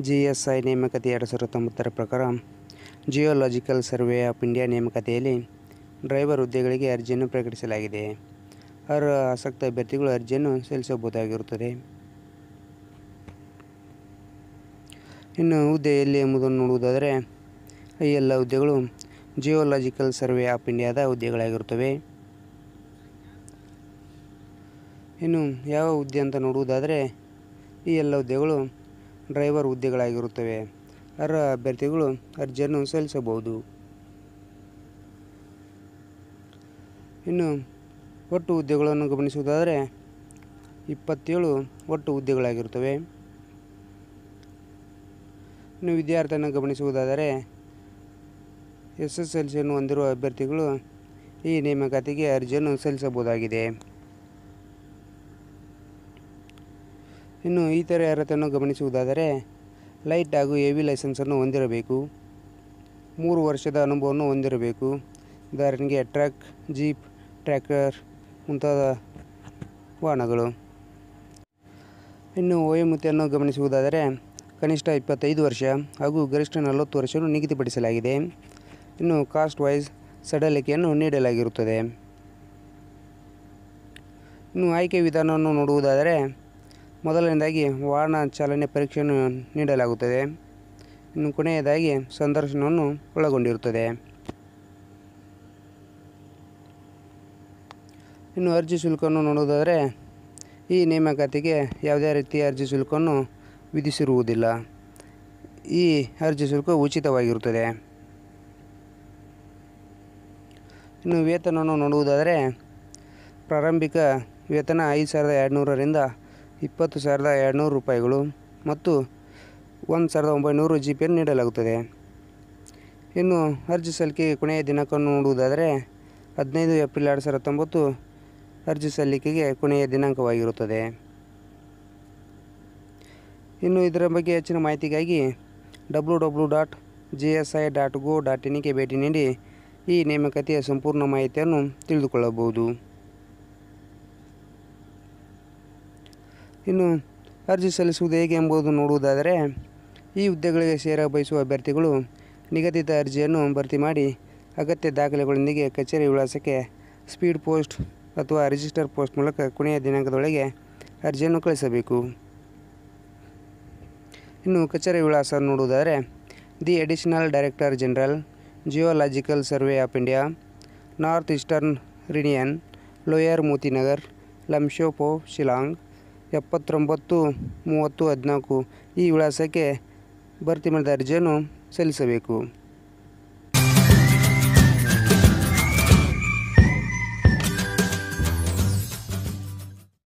G S I ನೇಮಕಾತಿ ಎರಡು ಸಾವಿರದ ಹತ್ತೊಂಬತ್ತರ ಪ್ರಕಾರ ಜಿಯೋಲಾಜಿಕಲ್ ಸರ್ವೆ ಆಫ್ ಇಂಡಿಯಾ ನೇಮಕಾತಿಯಲ್ಲಿ ಡ್ರೈವರ್ ಹುದ್ದೆಗಳಿಗೆ ಅರ್ಜಿಯನ್ನು ಪ್ರಕಟಿಸಲಾಗಿದೆ. ಅವರ ಆಸಕ್ತ ಅಭ್ಯರ್ಥಿಗಳು ಅರ್ಜಿಯನ್ನು ಸಲ್ಲಿಸಬಹುದಾಗಿರುತ್ತದೆ. ಇನ್ನು ಹುದ್ದೆ ಎಲ್ಲಿ ಎಂಬುದನ್ನು ನೋಡುವುದಾದರೆ, ಈ ಎಲ್ಲ ಹುದ್ದೆಗಳು ಜಿಯೋಲಾಜಿಕಲ್ ಸರ್ವೆ ಆಫ್ ಇಂಡಿಯಾದ ಹುದ್ದೆಗಳಾಗಿರುತ್ತವೆ. ಇನ್ನು ಯಾವ ಹುದ್ದೆ ಅಂತ ನೋಡುವುದಾದರೆ, ಈ ಎಲ್ಲ ಹುದ್ದೆಗಳು ಡ್ರೈವರ್ ಹುದ್ದೆಗಳಾಗಿರುತ್ತವೆ. ಅರ್ಹ ಅಭ್ಯರ್ಥಿಗಳು ಅರ್ಜಿಯನ್ನು ಸಲ್ಲಿಸಬಹುದು. ಇನ್ನು, ಒಟ್ಟು ಹುದ್ದೆಗಳನ್ನು ಗಮನಿಸುವುದಾದರೆ, ಇಪ್ಪತ್ತೇಳು ಒಟ್ಟು ಹುದ್ದೆಗಳಾಗಿರುತ್ತವೆ. ಇನ್ನು, ವಿದ್ಯಾರ್ಥಿಯನ್ನು ಗಮನಿಸುವುದಾದರೆ ಎಸ್ ಎಸ್ ಎಲ್ ಸಿಯನ್ನು ಹೊಂದಿರುವ ಅಭ್ಯರ್ಥಿಗಳು ಈ ನೇಮಕಾತಿಗೆ ಅರ್ಜಿಯನ್ನು ಸಲ್ಲಿಸಬಹುದಾಗಿದೆ. ಇನ್ನು ಇತರೆ ಅರ್ಹತೆಯನ್ನು ಗಮನಿಸುವುದಾದರೆ ಲೈಟ್ ಹಾಗೂ ಹೆವಿ ಲೈಸೆನ್ಸನ್ನು ಹೊಂದಿರಬೇಕು. ಮೂರು ವರ್ಷದ ಅನುಭವವನ್ನು ಹೊಂದಿರಬೇಕು. ಉದಾಹರಣೆಗೆ ಟ್ರಕ್, ಜೀಪ್ ಟ್ರ್ಯಾಕ್ಟರ್ ಮುಂತಾದ ವಾಹನಗಳು. ಇನ್ನು ವಯೋಮಿತಿಯನ್ನು ಗಮನಿಸುವುದಾದರೆ ಕನಿಷ್ಠ ಇಪ್ಪತ್ತೈದು ವರ್ಷ ಹಾಗೂ ಗರಿಷ್ಠ ನಲವತ್ತು ವರ್ಷವನ್ನು ನಿಗದಿಪಡಿಸಲಾಗಿದೆ. ಇನ್ನು ಕಾಸ್ಟ್ ವೈಸ್ ಸಡಲಿಕೆಯನ್ನು ನೀಡಲಾಗಿರುತ್ತದೆ. ಇನ್ನು ಆಯ್ಕೆ ವಿಧಾನವನ್ನು ನೋಡುವುದಾದರೆ ಮೊದಲನೇದಾಗಿ ವಾಹನ ಚಾಲನೆ ಪರೀಕ್ಷೆಯನ್ನು ನೀಡಲಾಗುತ್ತದೆ. ಇನ್ನು ಕೊನೆಯದಾಗಿ ಸಂದರ್ಶನವನ್ನು ಒಳಗೊಂಡಿರುತ್ತದೆ. ಇನ್ನು ಅರ್ಜಿ ಶುಲ್ಕವನ್ನು ನೋಡುವುದಾದರೆ, ಈ ನೇಮಕಾತಿಗೆ ಯಾವುದೇ ರೀತಿಯ ಅರ್ಜಿ ಶುಲ್ಕವನ್ನು ವಿಧಿಸಿರುವುದಿಲ್ಲ. ಈ ಅರ್ಜಿ ಶುಲ್ಕ ಉಚಿತವಾಗಿರುತ್ತದೆ. ಇನ್ನು ವೇತನವನ್ನು ನೋಡುವುದಾದರೆ, ಪ್ರಾರಂಭಿಕ ವೇತನ ಐದು ಸಾವಿರದ ಎರಡುನೂರರಿಂದ ಇಪ್ಪತ್ತು ಸಾವಿರದ ಎರಡುನೂರು ರೂಪಾಯಿಗಳು ಮತ್ತು ಒಂದು ಸಾವಿರದ ಒಂಬೈನೂರು ಜಿ ಪಿಯನ್ನು ನೀಡಲಾಗುತ್ತದೆ. ಇನ್ನು ಅರ್ಜಿ ಸಲ್ಲಿಕೆಗೆ ಕೊನೆಯ ದಿನಾಂಕವನ್ನು ನೋಡುವುದಾದರೆ ಹದಿನೈದು ಏಪ್ರಿಲ್ ಎರಡು ಸಾವಿರದ ಹತ್ತೊಂಬತ್ತು ಅರ್ಜಿ ಸಲ್ಲಿಕೆಗೆ ಕೊನೆಯ ದಿನಾಂಕವಾಗಿರುತ್ತದೆ. ಇನ್ನು ಇದರ ಬಗ್ಗೆ ಹೆಚ್ಚಿನ ಮಾಹಿತಿಗಾಗಿ W W dot G S I dot go dot ಇನ್ಗೆ ಭೇಟಿ ನೀಡಿ ಈ ನೇಮಕಾತಿಯ ಸಂಪೂರ್ಣ ಮಾಹಿತಿಯನ್ನು ತಿಳಿದುಕೊಳ್ಳಬಹುದು. ಇನ್ನು ಅರ್ಜಿ ಸಲ್ಲಿಸುವುದು ಹೇಗೆ ಎಂಬುದು ನೋಡುವುದಾದರೆ, ಈ ಹುದ್ದೆಗಳಿಗೆ ಸೇರ ಬಯಸುವ ಅಭ್ಯರ್ಥಿಗಳು ನಿಗದಿತ ಅರ್ಜಿಯನ್ನು ಭರ್ತಿ ಮಾಡಿ ಅಗತ್ಯ ದಾಖಲೆಗಳೊಂದಿಗೆ ಕಚೇರಿ ವಿಳಾಸಕ್ಕೆ ಸ್ಪೀಡ್ ಪೋಸ್ಟ್ ಅಥವಾ ರಿಜಿಸ್ಟರ್ ಪೋಸ್ಟ್ ಮೂಲಕ ಕೊನೆಯ ದಿನಾಂಕದೊಳಗೆ ಅರ್ಜಿಯನ್ನು ಕಳಿಸಬೇಕು ಇನ್ನು ಕಚೇರಿ ವಿಳಾಸ ನೋಡುವುದಾದರೆ, the additional director general, geological survey of India, north eastern region, lower Motinagar ಲಮ್ಶೋಪೋ Shillong ಎಪ್ಪತ್ತೊಂಬತ್ತು ಮೂವತ್ತು ಹದಿನಾಲ್ಕು ಈ ವಿಳಾಸಕ್ಕೆ ಭರ್ತಿ ಮಾಡಿದ ಅರ್ಜಿಯನ್ನು ಸಲ್ಲಿಸಬೇಕು.